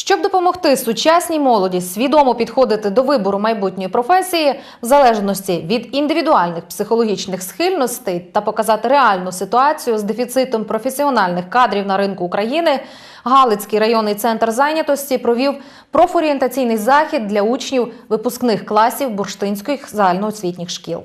Щоб допомогти сучасній молоді свідомо підходити до вибору майбутньої професії в залежності від індивідуальних психологічних схильностей та показати реальну ситуацію з дефіцитом професіональних кадрів на ринку України, Галицький районний центр зайнятості провів профорієнтаційний захід для учнів випускних класів бурштинських загальноосвітніх шкіл.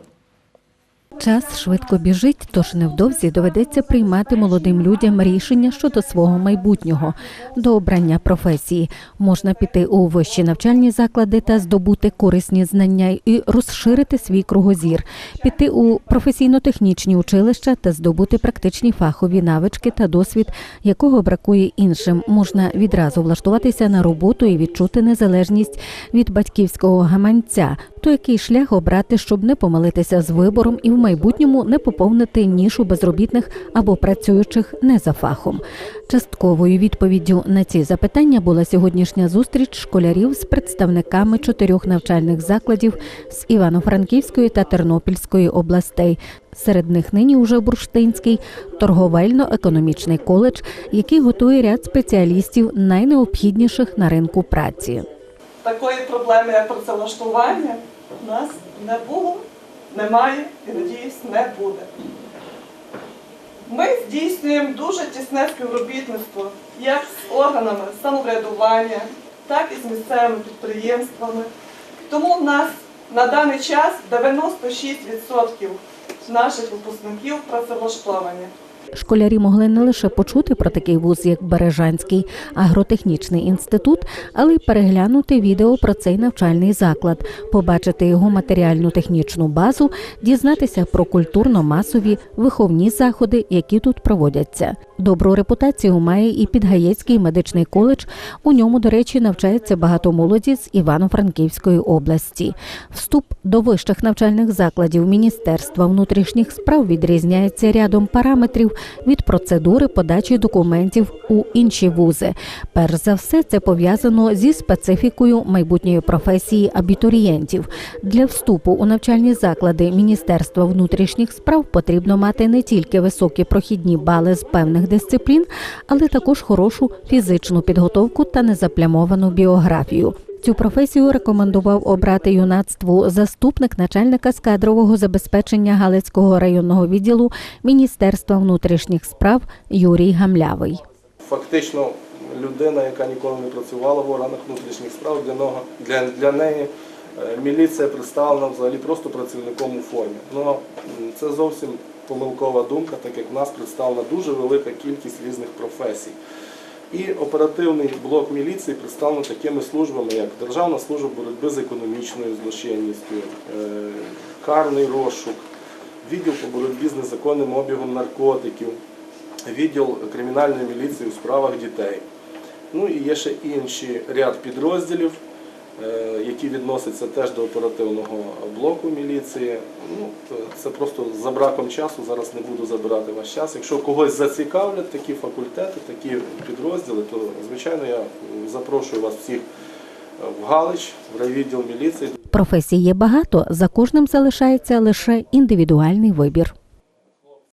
Час швидко біжить, тож невдовзі доведеться приймати молодим людям рішення щодо свого майбутнього. До обрання професії можна піти у вищі навчальні заклади та здобути корисні знання і розширити свій кругозір, піти у професійно-технічні училища та здобути практичні фахові навички та досвід, якого бракує іншим. Можна відразу влаштуватися на роботу і відчути незалежність від батьківського гаманця. То який шлях обрати, щоб не помилитися з вибором і в майбутньому не поповнити нішу безробітних або працюючих не за фахом. Частковою відповіддю на ці запитання була сьогоднішня зустріч школярів з представниками чотирьох навчальних закладів з Івано-Франківської та Тернопільської областей. Серед них нині уже Бурштинський торговельно-економічний коледж, який готує ряд спеціалістів найнеобхідніших на ринку праці. Такої проблеми, як працевлаштування, у нас не було, немає і, надіюсь, не буде. Ми здійснюємо дуже тісне співробітництво як з органами самоврядування, так і з місцевими підприємствами. Тому в нас на даний час 96% наших випускників працевлаштовані. Школярі могли не лише почути про такий вуз, як Бережанський агротехнічний інститут, але й переглянути відео про цей навчальний заклад, побачити його матеріальну технічну базу, дізнатися про культурно-масові виховні заходи, які тут проводяться. Добру репутацію має і Підгаєцький медичний коледж. У ньому, до речі, навчається багато молоді з Івано-Франківської області. Вступ до вищих навчальних закладів Міністерства внутрішніх справ відрізняється рядом параметрів від процедури подачі документів у інші вузи. Перш за все, це пов'язано зі специфікою майбутньої професії абітурієнтів. Для вступу у навчальні заклади Міністерства внутрішніх справ потрібно мати не тільки високі прохідні бали з певних дисциплін, але також хорошу фізичну підготовку та незаплямовану біографію. Цю професію рекомендував обрати юнацтву заступник начальника з кадрового забезпечення Галицького районного відділу Міністерства внутрішніх справ Юрій Гамлявий. Фактично людина, яка ніколи не працювала в органах внутрішніх справ, для, нього, для, для неї е, міліція представлена взагалі просто працівником у формі. Ну, це зовсім помилкова думка, так як в нас представлена дуже велика кількість різних професій. І оперативний блок міліції представлений такими службами, як Державна служба боротьби з економічною злочинністю, е, карний розшук, відділ по боротьбі з незаконним обігом наркотиків, відділ кримінальної міліції у справах дітей. Ну і є ще інший ряд підрозділів, які відносяться теж до оперативного блоку міліції. Ну, це просто за браком часу, зараз не буду забирати ваш час. Якщо когось зацікавлять такі факультети, такі підрозділи, то звичайно я запрошую вас всіх в Галич, в райвідділ міліції. Професій є багато, за кожним залишається лише індивідуальний вибір.